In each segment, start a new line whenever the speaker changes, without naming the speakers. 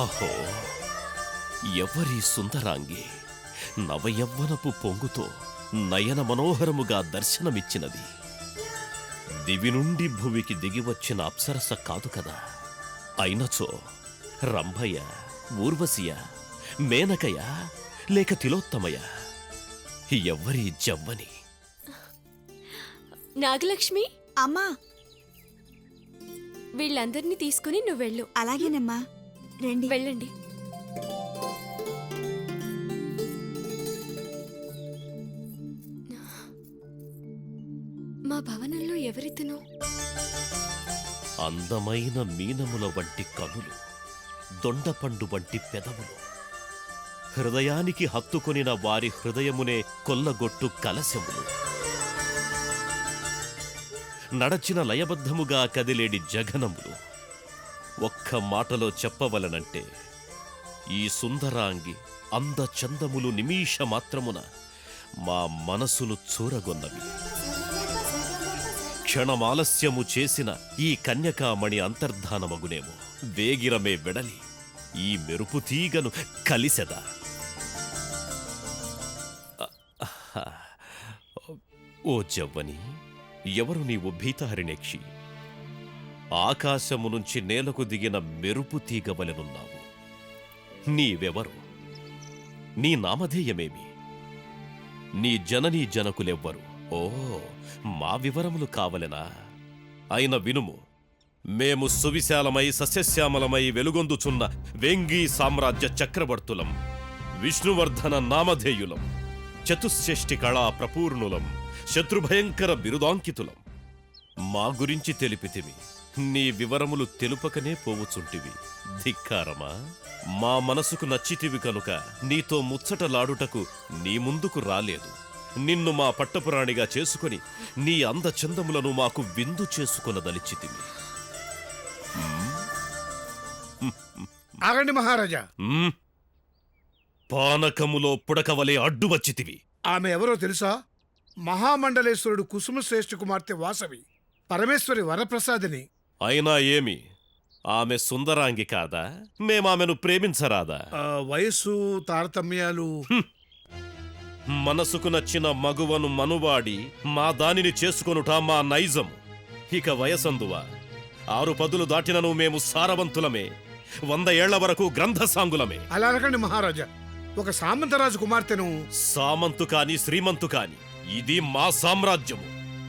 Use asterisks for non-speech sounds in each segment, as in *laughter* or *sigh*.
అహో ఎవరి సుందరాంగి? నవయవ్వనపు పొంగుతో నయన మనోహరముగా దర్శనమిచ్చినది. దివి నుండి భువికి దిగివచ్చిన అప్సరస కాదు కదా? అయినచో రంభయ్య ఊర్వశియ మేనకయ లేక తిలోత్తమయ ఎవ్వరి జవ్వని?
నాగలక్ష్మి?
అమ్మా!
వీళ్ళందరినీ తీసుకుని నువ్వు వెళ్ళు
అలాగేనమ్మా. రండి.
వెళ్ళండి. మా భవనంలో ఎవరితను?
అందమైన మీనముల వంటి కనులు దొండపండు వంటి పెదవులు. హృదయానికి హత్తుకొనిన వారి హృదయమునే కొల్లగొట్టు కలశములు. నడచిన లయబద్ధముగా కదిలేడి జగనములు ఒక్క మాటలో చెప్పవలనంటే ఈ సుందరాంగి అందచందములు నిమీష మాత్రమున మా మనసును చూరగొన్నవి. క్షణమాలస్యము చేసిన ఈ కన్యకామణి అంతర్ధానమగునేమో. వేగిరమే వెడలి ఈ మెరుపు తీగను కలిసెదా. ఓ జవ్వని ఎవరు నీవు భీతహరిణేక్షి ఆకాశము నుంచి నేలకు దిగిన మెరుపు తీగవలెనున్నావు నీవెవరు? నీ నామధేయమేమి? నీ జననీ జనకులెవ్వరు? ఓ మా వివరములు కావలెనా? అయిన వినుము మేము సువిశాలమై సస్యశ్యామలమై వెలుగొందుచున్న వెంగీ సామ్రాజ్య చక్రవర్తులం విష్ణువర్ధన నామధేయులం చతుశ్రేష్ఠి కళా ప్రపూర్ణులం శత్రుభయంకర బిరుదాంకితులం. మా గురించి తెలిపితివి నీ వివరములు తెలుపకనే పోవుచుంటివి. ధిక్కారమా? మా మనసుకు నచ్చితివి కనుక నీతో ముచ్చటలాడుటకు నీ ముందుకు రాలేదు. నిన్ను మా పట్టపురాణిగా చేసుకొని నీ అందచందములను మాకు విందు చేసుకొనదలిచితివి
ఆగండి మహారాజా.
పానకములో పుడకవలే అడ్డు వచ్చితివి
ఆమె ఎవరో తెలుసా? మహామండలేశ్వరుడు కుసుమశ్రేష్ఠ కుమార్తె వాసవి. పరమేశ్వరి వరప్రసాదిని.
అయినా ఏమి? ఆమె సుందరాంగి కాదా? మేమామెను ప్రేమించరాదా?
ఆ, వయస్సు తారతమ్యాలు.
మనసుకు నచ్చిన మగువను మనువాడి మా దానిని చేసుకొనుట మా నైజం. ఇక వయసందువా? ఆరు పదులు దాటినను మేము సారవంతులమే. వంద ఏళ్ళ వరకు గ్రంథసాంగులమే.
అలా అనకండి మహారాజా. ఒక సామంతరాజు కుమార్తెను.
సామంతు కాని శ్రీమంతు కాని. ఇది మా సామ్రాజ్యము.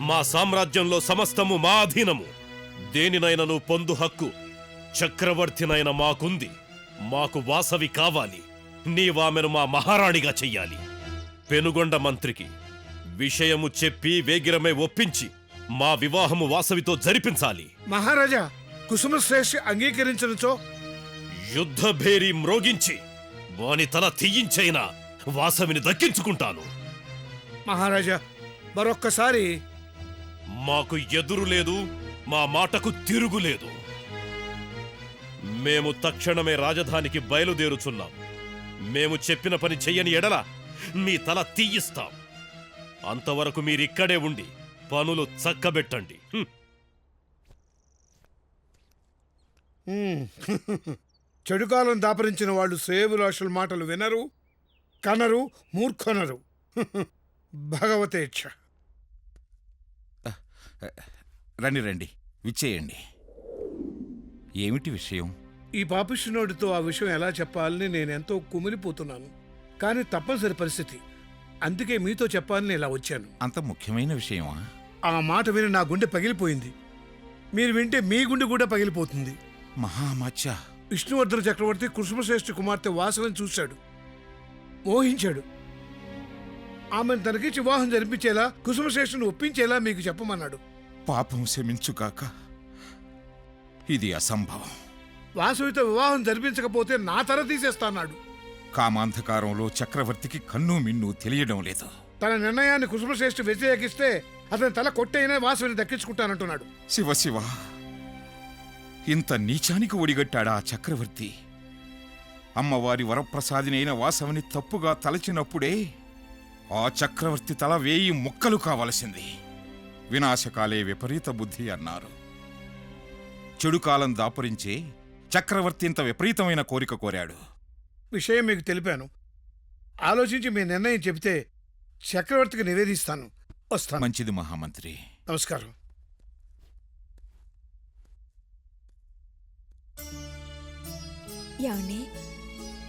మా సామ్రాజ్యంలో సమస్తము మా అధీనము. దేనినైనను పొందు హక్కు. చక్రవర్తినైన మాకుంది. మాకు వాసవి కావాలి. నీవామెను మా మహారాణిగా చెయ్యాలి. పెనుగొండ మంత్రికి విషయము చెప్పి వేగిరమే ఒప్పించి మా వివాహము వాసవితో జరిపించాలి.
మహారాజా కుసుమశ్రేష్ఠి అంగీకరించనుచో?
యుద్ధ భేరి మ్రోగించి వాని తల తీయించైనా వాసవిని దక్కించుకుంటాను.
మహారాజా మరొక్కసారి
మాకు ఎదురు లేదు. మా మాటకు తిరుగులేదు మేము తక్షణమే రాజధానికి బయలుదేరుచున్నాం. మేము చెప్పిన పని చెయ్యని ఎడల మీ తల తీయిస్తాం. అంతవరకు మీరిక్కడే ఉండి పనులు చక్కబెట్టండి. హ్మ్. *laughs*
చెడుకాలం దాపరించిన వాళ్ళు శ్రేయభిలాషుల మాటలు వినరు కనరు మూర్ఖనరు. *laughs* భగవతేచ్ఛ.
రండి రండి. విచ్చేయండి. ఏమిటి విషయం?
ఈ పాపిష్టినోడితో ఆ విషయం ఎలా చెప్పాలని నేనెంతో కుమిలిపోతున్నాను. కానీ తప్పనిసరి పరిస్థితి. అందుకే మీతో చెప్పాలని ఇలా వచ్చాను.
అంత ముఖ్యమైన విషయమా?
ఆ మాట విని నా గుండె పగిలిపోయింది. మీరు వింటే మీ గుండె కూడా పగిలిపోతుంది.
మహామాచ
విష్ణువర్ధన చక్రవర్తి కుసుమశ్రేష్ఠ కుమార్తె వాసవని చూశాడు. మోహించాడు. ఆమెను తనకిచ్చి వివాహం జరిపించేలా కుసుమశ్రేష్ఠను ఒప్పించేలా మీకు చెప్పమన్నాడు.
పాపం శమించుగాక ఇది అసంభవం.
వాసవితో వివాహం జరిపించకపోతే నా తల తీసేస్తాన్నాడు.
కామాంధకారంలో చక్రవర్తికి కన్ను మిన్ను తెలియడం లేదు.
తన నిర్ణయాన్ని కుసుమశ్రేష్ఠ వ్యతిరేకిస్తే అతని తల కొట్టైనా వాసవిని దక్కించుకుంటానంటున్నాడు.
శివ శివ. ఇంత నీచానికి ఒడిగట్టాడా ఆ చక్రవర్తి? అమ్మవారి వరప్రసాదినైన వాసవని తప్పుగా తలచినప్పుడే ఆ చక్రవర్తి తల వేయి ముక్కలు కావలసింది. వినాశకాలే విపరీత బుద్ధి అన్నారు. చెడు కాలం దాపురించే చక్రవర్తి ఇంత విపరీతమైన కోరిక కోరాడు.
విషయం మీకు తెలిపాను. ఆలోచించి మీ నిర్ణయం చెబితే చక్రవర్తికి నివేదిస్తాను. వస్తాను.
మంచిది మహామంత్రి.
నమస్కారం.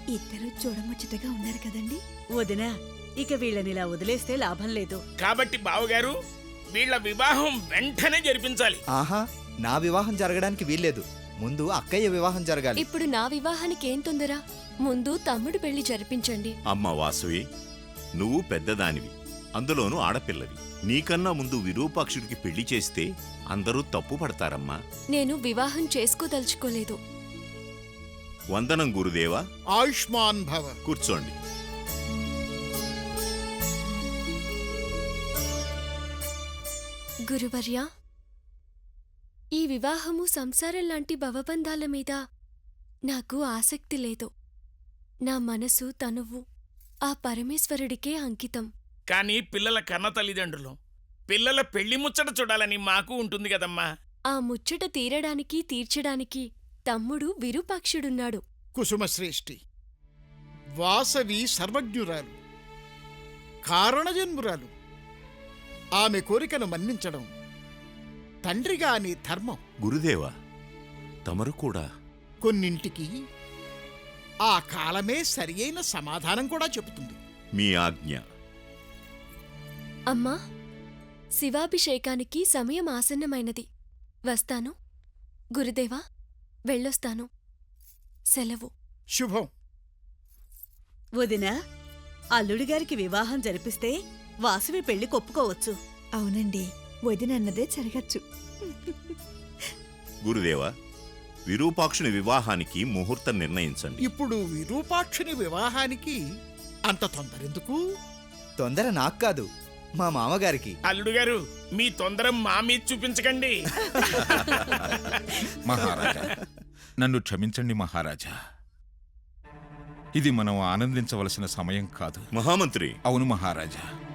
ఇద్దరు చూడముచ్చటగా ఉన్నారు కదండి?
వదినా ఇక వీళ్ళనిలా వదిలేస్తే లాభం లేదు.
కాబట్టి బావగారు వీళ్ళ వివాహం వెంటనే జరిపించాలి.
ఆహా నా వివాహం జరగడానికి వీల్లేదు. ముందు అక్కయ్య వివాహం జరగాలి.
ఇప్పుడు నా వివాహానికి ఏం తొందర? ముందు తమ్ముడు పెళ్ళి జరిపించండి.
అమ్మ వాసవి నువ్వు పెద్దదానివి. అందులోనూ ఆడపిల్లవి. నీకన్నా ముందు విరూపాక్షుడికి పెళ్ళి చేస్తే అందరూ తప్పు పడతారమ్మా.
నేను వివాహం చేసుకోదలుచుకోలేదు.
వందనం గురుదేవా.
ఆయుష్మాన్ భవ.
కూర్చోండి.
గురువర్య ఈ వివాహము సంసారం లాంటి భవబంధాల మీద నాకు ఆసక్తి లేదు. నా మనసు తనువు ఆ పరమేశ్వరుడికే అంకితం.
కానీ పిల్లల కన్న తల్లిదండ్రులు పిల్లల పెళ్ళి ముచ్చట చూడాలని మాకు ఉంటుంది కదమ్మా.
ఆ ముచ్చట తీరడానికి తీర్చడానికి తమ్ముడు విరూపాక్షుడున్నాడు.
కుసుమశ్రేష్ఠి వాసవి సర్వజ్ఞురాలు కారణజన్మురాలు ఆమె కోరికను మన్నించడం తండ్రిగా నీ ధర్మం.
గురుదేవా తమరు కూడా
కొన్నింటికి ఆ కాలమే సరియైన సమాధానం కూడా చెబుతుంది.
మీ ఆజ్ఞ.
అమ్మా శివాభిషేకానికి సమయం ఆసన్నమైనది. వస్తాను. గురుదేవా వెళ్ళొస్తాను. సెలవు.
శుభం.
వదినా అల్లుడి గారికి వివాహం జరిపిస్తే వాసవి పెళ్ళి కొప్పుకోవచ్చు.
అవునండి. వదినన్నదే జరగచ్చు.
గురుదేవా విరూపాక్షుని వివాహానికి ముహూర్తం నిర్ణయించండి.
ఇప్పుడు విరూపాక్షుని వివాహానికి అంత తొందరెందుకు?
తొందర నాకు కాదు మా మామగారికి.
అల్లుడు గారు మీ తొందర మా మీద చూపించకండి. *laughs*
మహారాజా నన్ను క్షమించండి మహారాజా. ఇది మనం ఆనందించవలసిన సమయం కాదు.
మహామంత్రి.
అవును మహారాజా.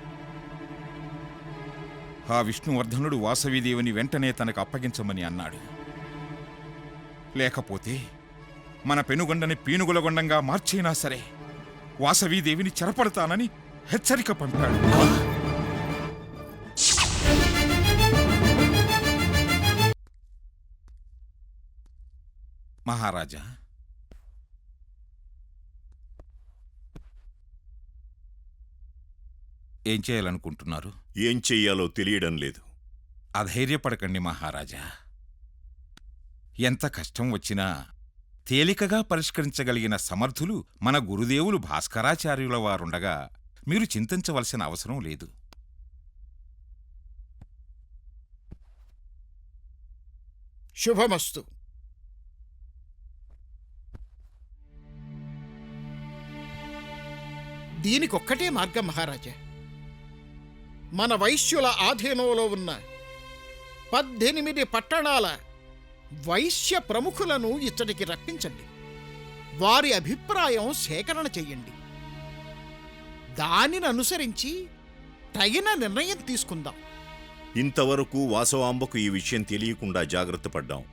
ఆ విష్ణువర్ధనుడు వాసవీదేవిని వెంటనే తనకు అప్పగించమని అన్నాడు. లేకపోతే మన పెనుగొండని పీనుగులగొండంగా మార్చైనా సరే వాసవీదేవిని చెరపడతానని హెచ్చరిక పంపాడు. మహారాజా ఏం చేయాలనుకుంటున్నారు?
ఏం చెయ్యాలో తెలియడం లేదు.
అధైర్యపడకండి మహారాజా. ఎంత కష్టం వచ్చినా తేలికగా పరిష్కరించగలిగిన సమర్థులు మన గురుదేవులు భాస్కరాచార్యుల వారుండగా మీరు చింతించవలసిన అవసరం లేదు.
శుభమస్తు. దీనికొక్కటే మార్గం మహారాజా. మన వైశ్యుల ఆధీనంలో ఉన్న పద్దెనిమిది పట్టణాల వైశ్య ప్రముఖులను ఇచ్చటికి రప్పించండి. వారి అభిప్రాయం సేకరణ చెయ్యండి దానిని అనుసరించి తగిన నిర్ణయం తీసుకుందాం.
ఇంతవరకు వాసవాంబకు ఈ విషయం తెలియకుండా జాగ్రత్త పడ్డాం.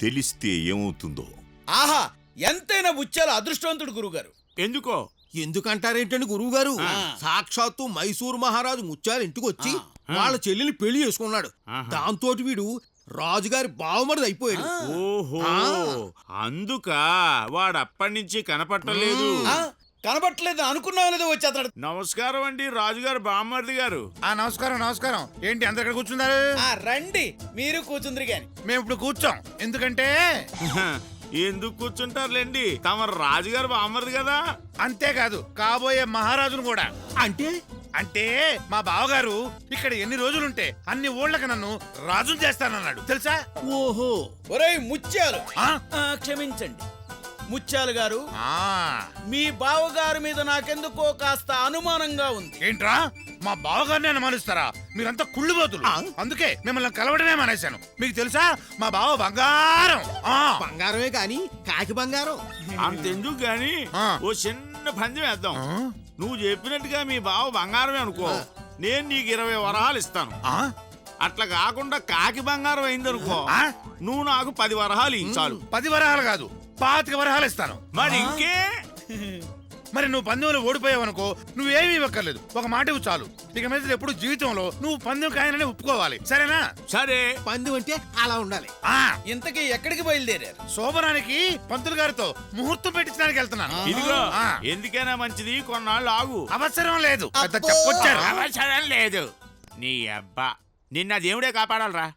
తెలిస్తే ఏమవుతుందో?
ఆహా! ఎంతైనా ముత్యాల అదృష్టవంతుడు గురుగారు.
ఎందుకో?
ఎందుకంటారేంటండి గురువుగారు? సాక్షాత్తు మైసూరు మహారాజు ముత్యాల ఇంటికి వచ్చి వాళ్ళ చెల్లిని పెళ్ళి చేసుకున్నాడు. దాంతో వీడు రాజుగారి బావమరిది అయిపోయాడు.
ఓహో. అందుక వాడు అప్పటి నుంచి కనపట్టలేదు.
కనబట్టలేదు అనుకున్నావు లేదో వచ్చి అతడు
నమస్కారం అండి రాజుగారు బామ్మర్ది గారు.
ఆ నమస్కారం నమస్కారం. ఏంటి అందరు ఇక్కడ కూర్చున్నారు?
ఆ, రండి మీరు కూర్చుందిరి గాని.
మేము ఇప్పుడు కూర్చోం. ఎందుకంటే
ఎందుకు కూర్చుంటారులేండి? తమ రాజుగారు బామ్మర్ది కదా.
అంతేకాదు కాబోయే మహారాజును కూడా.
అంటే?
అంటే మా బావగారు ఇక్కడ ఎన్ని రోజులుంటే అన్ని ఊళ్ళకి నన్ను రాజును చేస్తానన్నాడు. తెలుసా?
ఓహో. ఒరేయ్ ముత్యాలు.
ఆ?
ఆ, క్షమించండి. ముత్యాలు గారు
ఆ,
మీ బావగారి మీద నాకెందుకో కాస్త అనుమానంగా ఉంది.
ఏంట్రా? మా బావగారిని అనుమానిస్తారా? మీరంతా కుళ్ళుబోతులు? అందుకే మిమ్మల్ని కలవడమే మానేశాను. మీకు తెలుసా? మా బావ బంగారం. ఆ,
బంగారమే కాని కాకి బంగారం.
అంతెందుకు గాని?
ఆ.
ఓ చిన్న పందెం వేద్దాం? నువ్వు చెప్పినట్టుగా మీ బావ బంగారమే అనుకో. నేను నీకు ఇరవై వరహాలు ఇస్తాను.
ఆ?
అట్లా కాకుండా కాకి బంగారం అయిందనుకో.
ఆ?
నువ్వు నాకు పది వరహాలు ఇయ్యి చాలు.
పది వరహాలు కాదు. పాతిక వరహాలు ఇస్తాను.
మరి ఇంకే?
మరి నువ్వు పందెంలో ఓడిపోయావు అనుకో నువ్వేమీ ఇవ్వక్కర్లేదు. ఒక మాట ఇవ్వు చాలు. ఇక మీద ఎప్పుడు జీవితంలో నువ్వు పందెం కాయనని ఒప్పుకోవాలి. సరేనా?
సరే.
పందెం అంటే అలా ఉండాలి.
ఆ.
ఇంతకీ ఎక్కడికి బయలుదేరారు?
శోభనానికి పంతులు గారితో ముహూర్తం పెట్టించడానికి వెళ్తున్నాను.
ఇదిగో
ఆ.
ఎందుకైనా మంచిది కొన్నాళ్ళు ఆగు.
అవసరం లేదు. పెద్ద చెప్పొచ్చారు.
అవసరం లేదు. నీ అబ్బా నిన్న దేవుడే కాపాడాలరా.